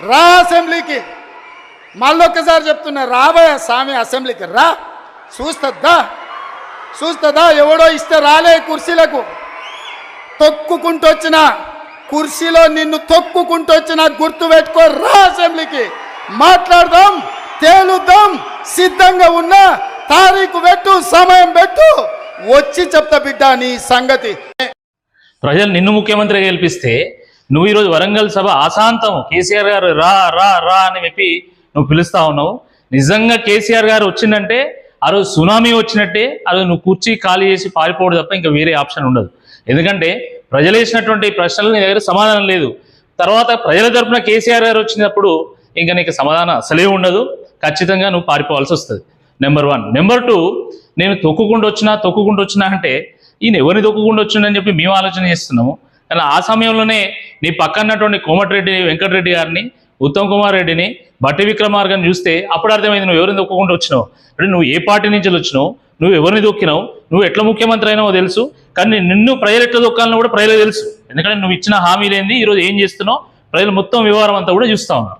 రా అసెంబ్లీకి. మళ్ళొక్కసారి చెప్తున్నా రాబోయే స్వామి అసెంబ్లీకి రా. చూస్తుందా చూస్తుందా? ఎవడో ఇస్తే రాలే కుర్చీలకు. తొక్కుకుంటూ వచ్చిన కుర్చీలో నిన్ను తొక్కుకుంటూ వచ్చిన గుర్తు పెట్టుకో రా అసెంబ్లీకి. మాట్లాడదాం తేలుద్దాం సిద్ధంగా ఉన్నా తారీఖు పెట్టు సమయం పెట్టు. వచ్చి చెప్తా బిడ్డ నీ సంగతి. ప్రజలు నిన్ను ముఖ్యమంత్రి గెలిపిస్తే నువ్వు ఈరోజు వరంగల్ సభ అశాంతం కేసీఆర్ గారు రా రా రా అని చెప్పి నువ్వు పిలుస్తా ఉన్నావు. నిజంగా కేసీఆర్ గారు వచ్చిందంటే ఆ రోజు సునామీ వచ్చినట్టే ఆ రోజు నువ్వు కుర్చీ ఖాళీ చేసి పారిపోవడం తప్ప ఇంకా వేరే ఆప్షన్ ఉండదు. ఎందుకంటే ప్రజలు వేసినటువంటి ప్రశ్నలు నీ దగ్గర సమాధానం లేదు. తర్వాత ప్రజల తరపున కేసీఆర్ గారు వచ్చినప్పుడు ఇంకా నీకు సమాధానం అసలే ఉండదు. ఖచ్చితంగా నువ్వు పారిపోవాల్సి వస్తుంది. నెంబర్ వన్ నెంబర్ టూ నేను తొక్కుకుండా వచ్చినా తొక్కుకుంటూ వచ్చినా అంటే ఈయన ఎవరిని తొక్కుకుండా వచ్చిందని చెప్పి మేము ఆలోచన చేస్తున్నాము. కానీ ఆ సమయంలోనే నీ పక్కన్నటువంటి కోమటిరెడ్డి వెంకటరెడ్డి గారిని ఉత్తమ్ కుమార్ రెడ్డిని బట్టి విక్రమార్గని చూస్తే అప్పుడు అర్థమైంది నువ్వు ఎవరిని దొక్కకుండా వచ్చినావు? అంటే నువ్వు ఏ పార్టీ నుంచి వచ్చినావు? నువ్వు ఎవరిని దొక్కినావు? నువ్వు ఎట్లా ముఖ్యమంత్రి అయినావో తెలుసు. కానీ నిన్ను ప్రజలు ఎట్లా దొక్కాలని కూడా ప్రజలకు తెలుసు. ఎందుకంటే నువ్వు ఇచ్చిన హామీలేంది ఈరోజు ఏం చేస్తున్నావు? ప్రజలు మొత్తం వ్యవహారం అంతా కూడా చూస్తా ఉన్నారు.